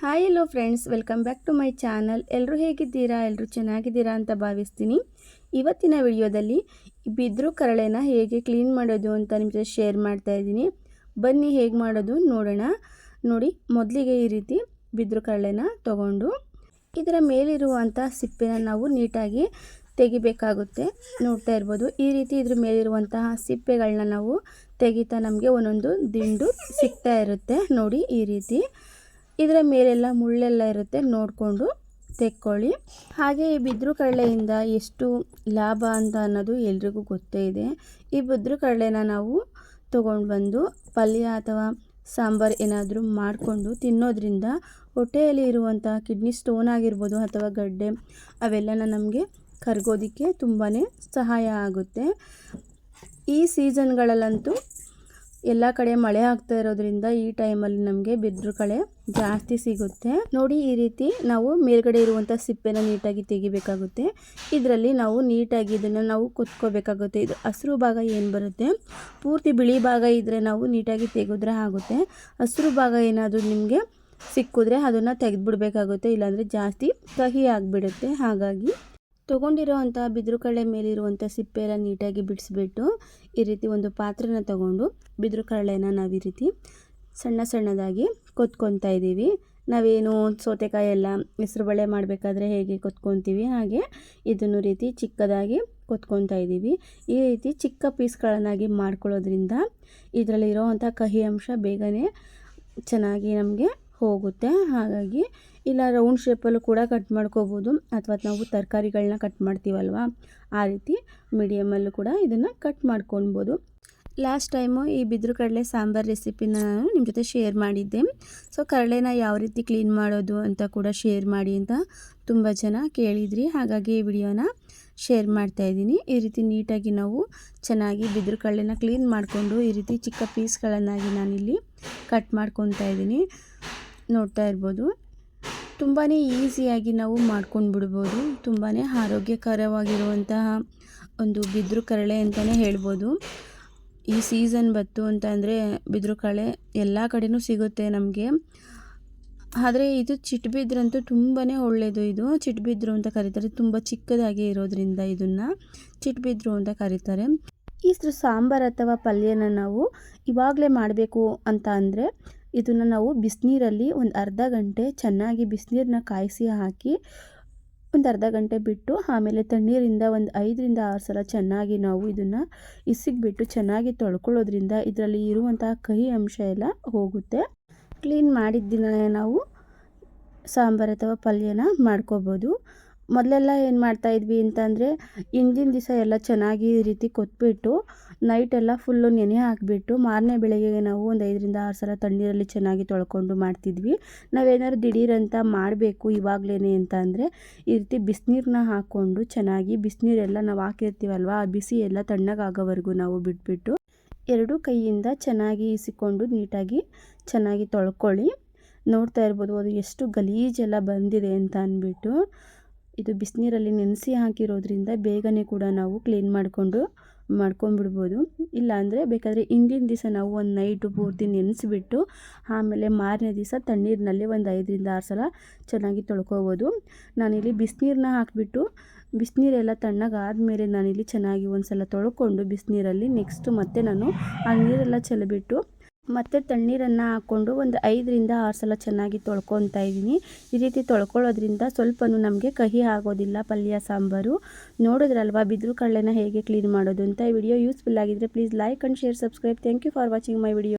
Hi hello friends welcome back to my channel ಎಲ್ಲರೂ ಹೇಗಿದ್ದೀರಾ? ಎಲ್ಲರೂ ಚೆನ್ನಾಗಿದ್ದೀರಾ ಅಂತ ಭಾವಿಸ್ತೀನಿ. ಇವತ್ತಿನ ವಿಡಿಯೋದಲ್ಲಿ ಬಿದ್ರು ಕರಳೆನ ಹೇಗೆ ಕ್ಲೀನ್ ಮಾಡೋದು ಅಂತ ನಿಮ್ಮ ಜೊತೆ ಶೇರ್ ಮಾಡ್ತಾ ಇದ್ದೀನಿ. ಬನ್ನಿ ಹೇಗೆ ಮಾಡೋದು ನೋಡೋಣ. ನೋಡಿ, ಮೊದಲಿಗೆ ಈ ರೀತಿ ಬಿದ್ರು ಕರಳೆನ ತಗೊಂಡು ಇದರ ಮೇಲಿರುವಂಥ ಸಿಪ್ಪೆನ ನಾವು ನೀಟಾಗಿ ತೆಗಿಬೇಕಾಗುತ್ತೆ. ನೋಡ್ತಾ ಇರ್ಬೋದು, ಈ ರೀತಿ ಇದ್ರ ಮೇಲಿರುವಂತಹ ಸಿಪ್ಪೆಗಳನ್ನ ನಾವು ತೆಗಿತಾ ನಮಗೆ ಒಂದೊಂದು ದಿಂಡು ಸಿಗ್ತಾ ಇರುತ್ತೆ. ನೋಡಿ, ಈ ರೀತಿ. ಇದರ ಮೇಲೆಲ್ಲ ಮುಳ್ಳೆಲ್ಲ ಇರುತ್ತೆ, ನೋಡಿಕೊಂಡು ತೆಕ್ಕೊಳ್ಳಿ. ಹಾಗೆ ಈ ಬಿದ್ರು ಕಡಲೆಯಿಂದ ಎಷ್ಟು ಲಾಭ ಅಂತ ಅನ್ನೋದು ಎಲ್ರಿಗೂ ಗೊತ್ತೇ ಇದೆ. ಈ ಬಿದ್ರು ಕಡಲೆನ ನಾವು ತೊಗೊಂಡು ಬಂದು ಪಲ್ಯ ಅಥವಾ ಸಾಂಬಾರು ಏನಾದರೂ ಮಾಡಿಕೊಂಡು ತಿನ್ನೋದ್ರಿಂದ ಹೊಟ್ಟೆಯಲ್ಲಿ ಇರುವಂಥ ಕಿಡ್ನಿ ಸ್ಟೋನ್ ಆಗಿರ್ಬೋದು ಅಥವಾ ಗಡ್ಡೆ, ಅವೆಲ್ಲನ ನಮಗೆ ಕರಗೋದಕ್ಕೆ ತುಂಬಾ ಸಹಾಯ ಆಗುತ್ತೆ. ಈ ಸೀಸನ್ಗಳಲ್ಲಂತೂ ಎಲ್ಲ ಕಡೆ ಮಳೆ ಆಗ್ತಾ ಇರೋದ್ರಿಂದ ಈ ಟೈಮಲ್ಲಿ ನಮಗೆ ಬಿದ್ರು ಕಳೆ ಜಾಸ್ತಿ ಸಿಗುತ್ತೆ. ನೋಡಿ ಈ ರೀತಿ ನಾವು ಮೇಲ್ಗಡೆ ಇರುವಂಥ ಸಿಪ್ಪೆನ ನೀಟಾಗಿ ತೆಗಿಬೇಕಾಗುತ್ತೆ. ಇದರಲ್ಲಿ ನಾವು ನೀಟಾಗಿ ಇದನ್ನು ನಾವು ಕುತ್ಕೋಬೇಕಾಗುತ್ತೆ. ಇದು ಹಸಿರು ಭಾಗ ಏನು ಬರುತ್ತೆ? ಪೂರ್ತಿ ಬಿಳಿ ಭಾಗ ಇದ್ದರೆ ನಾವು ನೀಟಾಗಿ ತೆಗೆದ್ರೆ ಆಗುತ್ತೆ. ಹಸಿರು ಭಾಗ ಏನಾದರೂ ನಿಮಗೆ ಸಿಕ್ಕಿದ್ರೆ ಅದನ್ನು ತೆಗೆದ್ಬಿಡ್ಬೇಕಾಗುತ್ತೆ. ಇಲ್ಲಾಂದರೆ ಜಾಸ್ತಿ ಕಹಿ ಆಗಿಬಿಡುತ್ತೆ. ಹಾಗಾಗಿ ತೊಗೊಂಡಿರೋ ಅಂಥ ಬಿದಿರು ಕಡಲೆ ಮೇಲಿರುವಂಥ ಸಿಪ್ಪೆ ಎಲ್ಲ ನೀಟಾಗಿ ಬಿಡಿಸ್ಬಿಟ್ಟು ಈ ರೀತಿ ಒಂದು ಪಾತ್ರೆನ ತಗೊಂಡು ಬಿದಿರು ಕಡಲೆನ ನಾವು ಈ ರೀತಿ ಸಣ್ಣ ಸಣ್ಣದಾಗಿ ಕೊತ್ಕೊತಾ ಇದ್ದೀವಿ. ನಾವೇನು ಸೌತೆಕಾಯಿ ಎಲ್ಲ ಹೆಸ್ರು ಬಳೆ ಮಾಡಬೇಕಾದ್ರೆ ಹೇಗೆ ಕೊತ್ಕೊತೀವಿ ಹಾಗೆ ಇದನ್ನು ರೀತಿ ಚಿಕ್ಕದಾಗಿ ಕೊತ್ಕೊತಾ ಇದ್ದೀವಿ. ಈ ರೀತಿ ಚಿಕ್ಕ ಪೀಸ್ಗಳನ್ನಾಗಿ ಮಾಡ್ಕೊಳ್ಳೋದ್ರಿಂದ ಇದರಲ್ಲಿರೋ ಅಂಥ ಕಹಿ ಅಂಶ ಬೇಗನೆ ಚೆನ್ನಾಗಿ ನಮಗೆ ಹೋಗುತ್ತೆ. ಹಾಗಾಗಿ ಇಲ್ಲ ರೌಂಡ್ ಶೇಪಲ್ಲೂ ಕೂಡ ಕಟ್ ಮಾಡ್ಕೋಬೋದು. ಅಥವಾ ನಾವು ತರಕಾರಿಗಳನ್ನ ಕಟ್ ಮಾಡ್ತೀವಲ್ವ? ಆ ರೀತಿ ಮೀಡಿಯಮಲ್ಲೂ ಕೂಡ ಇದನ್ನು ಕಟ್ ಮಾಡ್ಕೊಳ್ಬೋದು ಲಾಸ್ಟ್ ಟೈಮು ಈ ಬಿದ್ರು ಕಡಲೆ ಸಾಂಬಾರು ರೆಸಿಪಿನ ನಾನು ನಿಮ್ಮ ಜೊತೆ ಶೇರ್ ಮಾಡಿದ್ದೆ. ಸೊ ಕಡಲೆನ ಯಾವ ರೀತಿ ಕ್ಲೀನ್ ಮಾಡೋದು ಅಂತ ಕೂಡ ಶೇರ್ ಮಾಡಿ ಅಂತ ತುಂಬ ಜನ ಕೇಳಿದ್ರಿ. ಹಾಗಾಗಿ ಈ ವಿಡಿಯೋನ ಶೇರ್ ಮಾಡ್ತಾ ಇದ್ದೀನಿ. ಈ ರೀತಿ ನೀಟಾಗಿ ನಾವು ಚೆನ್ನಾಗಿ ಬಿದ್ರು ಕಡಲೆನ ಕ್ಲೀನ್ ಮಾಡಿಕೊಂಡು ಈ ರೀತಿ ಚಿಕ್ಕ ಪೀಸ್ಗಳನ್ನಾಗಿ ನಾನಿಲ್ಲಿ ಕಟ್ ಮಾಡ್ಕೊತಾ ಇದ್ದೀನಿ. ನೋಡ್ತಾ ಇರ್ಬೋದು. ತುಂಬಾ ಈಸಿಯಾಗಿ ನಾವು ಮಾಡ್ಕೊಂಡು ಬಿಡ್ಬೋದು. ತುಂಬಾ ಆರೋಗ್ಯಕರವಾಗಿರುವಂತಹ ಒಂದು ಬಿದ್ರು ಕರಳೆ ಅಂತಲೇ ಹೇಳ್ಬೋದು. ಈ ಸೀಸನ್ ಬತ್ತು ಅಂತ ಅಂದರೆ ಬಿದ್ರು ಕಳೆ ಎಲ್ಲ ಕಡೆಯೂ ಸಿಗುತ್ತೆ ನಮಗೆ. ಆದರೆ ಇದು ಚಿಟ್ಬಿದ್ರಂತೂ ತುಂಬಾ ಒಳ್ಳೆಯದು ಇದು. ಚಿಟ್ಬಿದ್ರು ಅಂತ ಕರೀತಾರೆ. ತುಂಬ ಚಿಕ್ಕದಾಗಿ ಇರೋದ್ರಿಂದ ಇದನ್ನು ಚಿಟ್ಬಿದ್ರು ಅಂತ ಕರೀತಾರೆ. ಈ ಸಾಂಬಾರು ಅಥವಾ ಪಲ್ಯನ ನಾವು ಇವಾಗಲೇ ಮಾಡಬೇಕು ಅಂತ ಅಂದರೆ ಇದನ್ನು ನಾವು ಬಿಸಿನೀರಲ್ಲಿ ಒಂದು ಅರ್ಧ ಗಂಟೆ ಚೆನ್ನಾಗಿ ಬಿಸಿನೀರನ್ನ ಕಾಯಿಸಿ ಹಾಕಿ ಒಂದು ಅರ್ಧ ಗಂಟೆ ಬಿಟ್ಟು ಆಮೇಲೆ ತಣ್ಣೀರಿಂದ ಒಂದು ಐದರಿಂದ ಆರು ಸಲ ಚೆನ್ನಾಗಿ ನಾವು ಇದನ್ನು ಇಸಿಗ್ಬಿಟ್ಟು ಚೆನ್ನಾಗಿ ತೊಳ್ಕೊಳ್ಳೋದ್ರಿಂದ ಇದರಲ್ಲಿ ಇರುವಂತಹ ಕಹಿ ಅಂಶ ಎಲ್ಲ ಹೋಗುತ್ತೆ. ಕ್ಲೀನ್ ಮಾಡಿದ್ದಿನ ನಾವು ಸಾಂಬಾರು ಅಥವಾ ಪಲ್ಯನ ಮಾಡ್ಕೋಬೋದು. ಮೊದಲೆಲ್ಲ ಏನು ಮಾಡ್ತಾಯಿದ್ವಿ ಅಂತಂದರೆ ಹಿಂದಿನ ದಿವಸ ಎಲ್ಲ ಚೆನ್ನಾಗಿ ಈ ರೀತಿ ಕೊತ್ಬಿಟ್ಟು ನೈಟೆಲ್ಲ ಫುಲ್ಲು ನೆನೆ ಹಾಕಿಬಿಟ್ಟು, ಮಾರನೇ ಬೆಳಗ್ಗೆ ನಾವು ಒಂದು ಐದರಿಂದ ಆರು ಸಲ ತಣ್ಣೀರಲ್ಲಿ ಚೆನ್ನಾಗಿ ತೊಳ್ಕೊಂಡು ಮಾಡ್ತಿದ್ವಿ. ನಾವೇನಾದ್ರು ದಿಢೀರಂತ ಮಾಡಬೇಕು ಇವಾಗಲೇ ಅಂತ ಅಂದರೆ, ಈ ರೀತಿ ಬಿಸಿನೀರನ್ನ ಹಾಕ್ಕೊಂಡು ಚೆನ್ನಾಗಿ ಬಿಸಿನೀರೆಲ್ಲ ನಾವು ಹಾಕಿರ್ತೀವಲ್ವ, ಆ ಬಿಸಿ ಎಲ್ಲ ತಣ್ಣಗಾಗೋವರೆಗೂ ನಾವು ಬಿಟ್ಬಿಟ್ಟು, ಎರಡು ಕೈಯಿಂದ ಚೆನ್ನಾಗಿ ಇಸಿಕೊಂಡು ನೀಟಾಗಿ ಚೆನ್ನಾಗಿ ತೊಳ್ಕೊಳ್ಳಿ. ನೋಡ್ತಾ ಇರ್ಬೋದು, ಅದು ಎಷ್ಟು ಗಲೀಜೆಲ್ಲ ಬಂದಿದೆ ಅಂತ ಅಂದ್ಬಿಟ್ಟು ಇದು ಬಿಸಿನೀರಲ್ಲಿ ನೆನೆಸಿ ಹಾಕಿರೋದ್ರಿಂದ ಬೇಗನೆ ಕೂಡ ನಾವು ಕ್ಲೀನ್ ಮಾಡಿಕೊಂಡು ಮಾಡ್ಕೊಂಬಿಡ್ಬೋದು ಇಲ್ಲಾಂದರೆ ಬೇಕಾದರೆ ಹಿಂದಿನ ದಿವಸ ನಾವು ಒಂದು ನೈಟು ಪೂರ್ತಿ ನೆನೆಸಿಬಿಟ್ಟು ಆಮೇಲೆ ಮಾರನೇ ದಿವಸ ತಣ್ಣೀರಿನಲ್ಲಿ ಒಂದು ಐದರಿಂದ ಆರು ಸಲ ಚೆನ್ನಾಗಿ ತೊಳ್ಕೊಬೋದು. ನಾನಿಲ್ಲಿ ಬಿಸಿನೀರನ್ನ ಹಾಕಿಬಿಟ್ಟು ಬಿಸಿನೀರೆಲ್ಲ ತಣ್ಣಗಾದಮೇಲೆ ನಾನಿಲ್ಲಿ ಚೆನ್ನಾಗಿ ಒಂದು ಸಲ ತೊಳ್ಕೊಂಡು ಬಿಸಿನೀರಲ್ಲಿ ನೆಕ್ಸ್ಟು ಮತ್ತೆ ನಾನು ಆ ನೀರೆಲ್ಲ ಚೆಲ್ಲಿಬಿಟ್ಟು ಮತ್ತು ತಣ್ಣೀರನ್ನು ಹಾಕ್ಕೊಂಡು ಒಂದು ಐದರಿಂದ ಆರು ಸಲ ಚೆನ್ನಾಗಿ ತೊಳ್ಕೊತಾ ಇದ್ದೀನಿ. ಈ ರೀತಿ ತೊಳ್ಕೊಳ್ಳೋದ್ರಿಂದ ಸ್ವಲ್ಪನೂ ನಮಗೆ ಕಹಿ ಆಗೋದಿಲ್ಲ ಪಲ್ಯ, ಸಾಂಬಾರು. ನೋಡಿದ್ರಲ್ವಾ ಬಿದ್ರು ಕಳ್ಳೆನ ಹೇಗೆ ಕ್ಲೀನ್ ಮಾಡೋದು ಅಂತ ಈ ವಿಡಿಯೋ ಯೂಸ್ಫುಲ್ ಆಗಿದ್ದರೆ please like and share subscribe thank you for watching my video